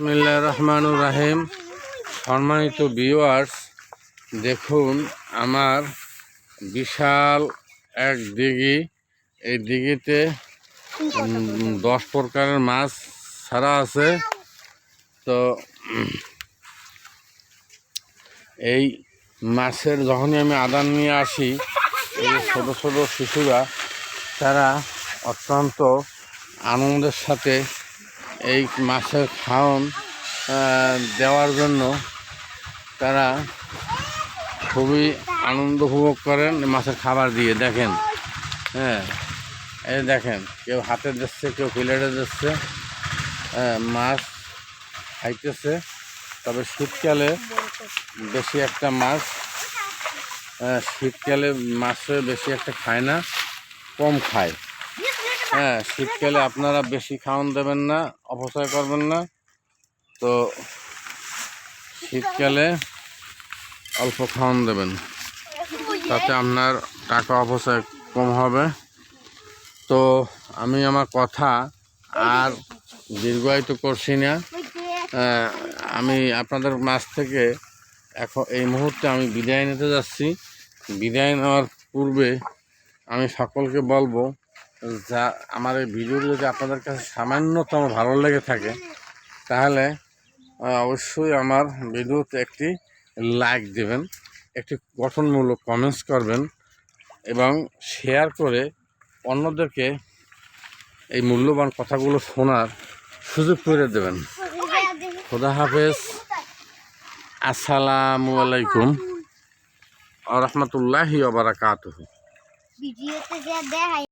বিসমিল্লাহ রহমানুর রাহিম। সম্মানিত ভিউয়ার্স দেখুন আমার বিশাল এক দিঘি। এই দিঘিতে দশ প্রকারের মাছ ছাড়া আছে। তো, এই মাছের যখনই আমি আদান নিয়ে আসি, এই ছোটো ছোটো শিশুরা, তারা অত্যন্ত আনন্দের সাথে এই মাছের খাওন দেওয়ার জন্য তারা খুবই আনন্দ উপভোগ করেন মাছের খাবার দিয়ে, দেখেন। হ্যাঁ এই দেখেন, কেউ হাতে দিচ্ছে, কেউ প্লেটে দিচ্ছে মাছ খাইতেছে। তবে শীতকালে বেশি একটা মাছ শীতকালে মাছে বেশি একটা খায় না, কম খায়। হ্যাঁ শীতকালে আপনারা বেশি খাওয়ান দেবেন না। অপচয় করবেন না। তো শীতকালে অল্প খাওয়ান দেবেন। তাতে আপনার টাকা অপচয় কম হবে। তো আমি আমার কথা আর দীর্ঘায়িত করছি না। আমি আপনাদের মাছ থেকে এখন এই মুহূর্তে আমি বিদায় নিতে যাচ্ছি। বিদায় নেওয়ার পূর্বে আমি সকলকে বলব যা, আমার এই ভিডিওটি যদি আপনাদের কাছে সামান্যতম ভালো লেগে থাকে, তাহলে অবশ্যই আমার ভিডিওতে একটি লাইক দেবেন, একটি গঠনমূলক কমেন্টস করবেন এবং শেয়ার করে অন্যদেরকে এই মূল্যবান কথাগুলো শোনার সুযোগ করে দেবেন। খোদা হাফেজ। আসসালামু আলাইকুম রহমতুল্লাহি দেখায়